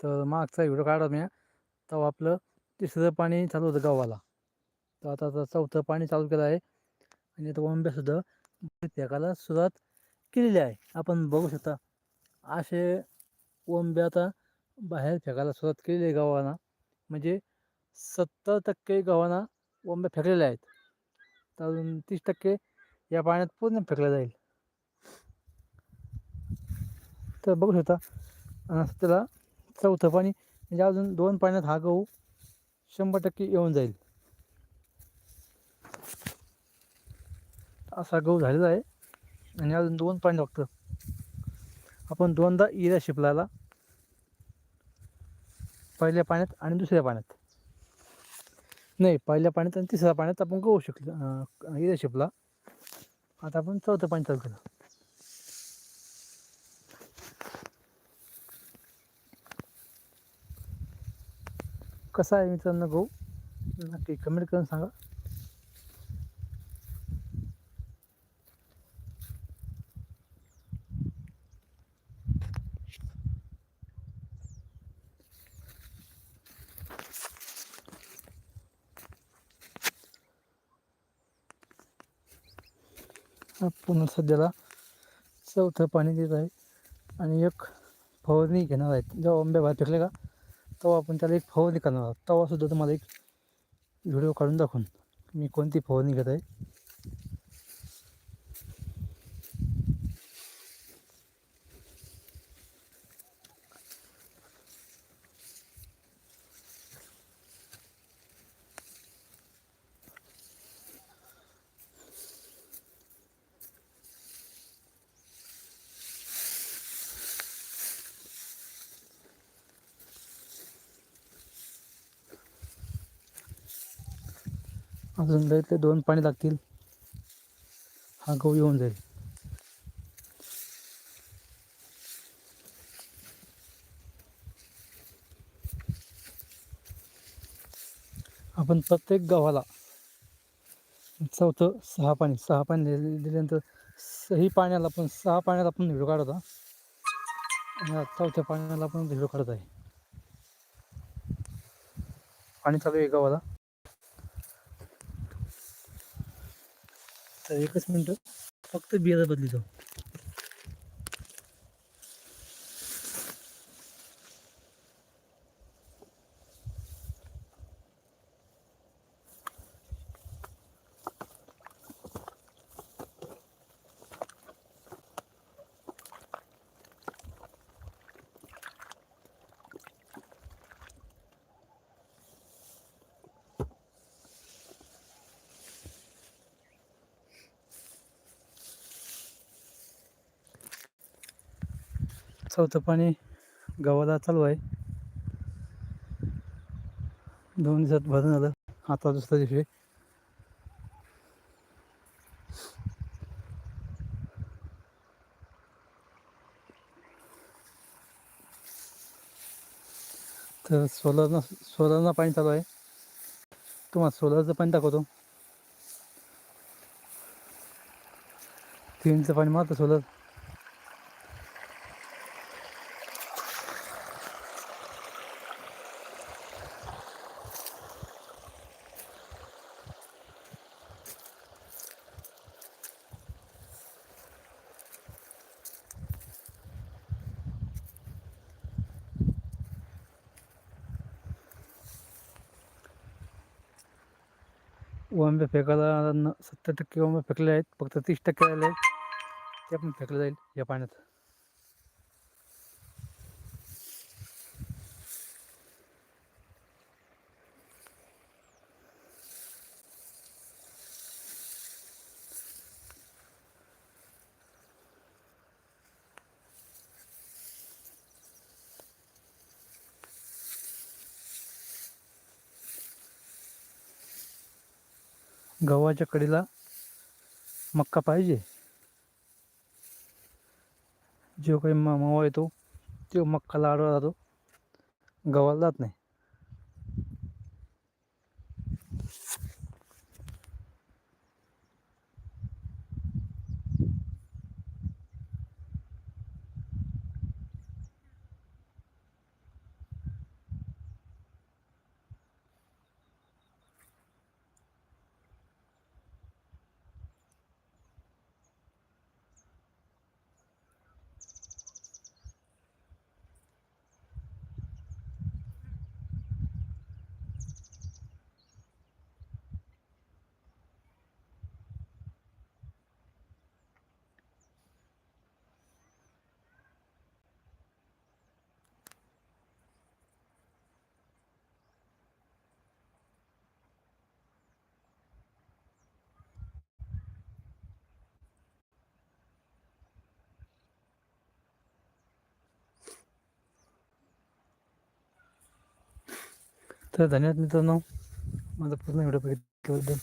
तर मागचा व्हिडिओ काढा मी तेव्हा आपलं तिसरं पाणी चालू होतं गावाला. तर आता आता चौथं पाणी चालू केलं आहे. आणि आता ओंब्यासुद्धा फेकायला सुरुवात केलेली आहे. आपण बघू शकता असे ओंबे आता बाहेर फेकायला सुरुवात केलेली आहे गावांना म्हणजे सत्तर टक्के गावांना ओंब्या फेकलेल्या आहेत. तर अजून तीस टक्के या पाण्यात पूर्ण फेकल्या जाईल. तर बघू शकता आणि त्याला चौथं पाणी म्हणजे अजून दोन पाण्यात हा गहू शंभर टक्के येऊन जाईल. असा गहू झालेला आहे. आणि अजून दोन पाणी लागतं. आपण दोनदा इरा शिपलाला पहिल्या पाण्यात आणि दुसऱ्या पाण्यात. नाही पहिल्या पाण्यात आणि तिसऱ्या पाण्यात आपण गहू शिकलो इरा शिपला. आता आपण चौथं पाणी चालू केलं. कसा आहे मित्रांनो गहू? नक्की कमेंट करून सांगा. पुन्हा सध्याला चौथं पाणी देत आहे. आणि एक फवारणी घेणार आहेत. जेव्हा आंबे भात पिकले का तेव्हा आपण त्याला एक फवारणी करणार आहोत. तेव्हासुद्धा तुम्हाला एक व्हिडिओ काढून दाखवून मी कोणती फवारणी घेत आहे. अजून लईतले दोन पाणी लागतील. हा गहू येऊन जाईल. आपण प्रत्येक गव्हाला चौथं सहा पाणी सहा पाणी दिले- दिल्यानंतर सही पाण्याला आपण सहा पाण्याला आपण व्हिडिओ काढत होता आणि चौथ्या पाण्याला आपण व्हिडिओ काढत आहे. पाणी चालू आहे गव्हाला. तर एकच मिनटं. फक्त बियाला जाऊ. चौथं पाणी गव्हाला चालू आहे. दोन दिवसात भरून आलं आता दुसऱ्या दिवशी तर सोलरना सोलरला पाणी चालू आहे. तुम्हाला सोलरचं पाणी दाखवतो. तीनचं पाणी मारतं सोलर. ओंबे फेकायला सत्तर टक्के ओंबे फेकले आहेत. फक्त तीस टक्के राहिले आहेत. ते पण फेकलं जाईल या पाण्यात. गव्हाच्या कडीला मक्का पाहिजे. जो काही मावा येतो तो मक्का लाडवा जातो. गव्हाला जात नाही. तर धन्यवाद मित्रांनो. माझा पूर्ण व्हिडिओ बघितल्याबद्दल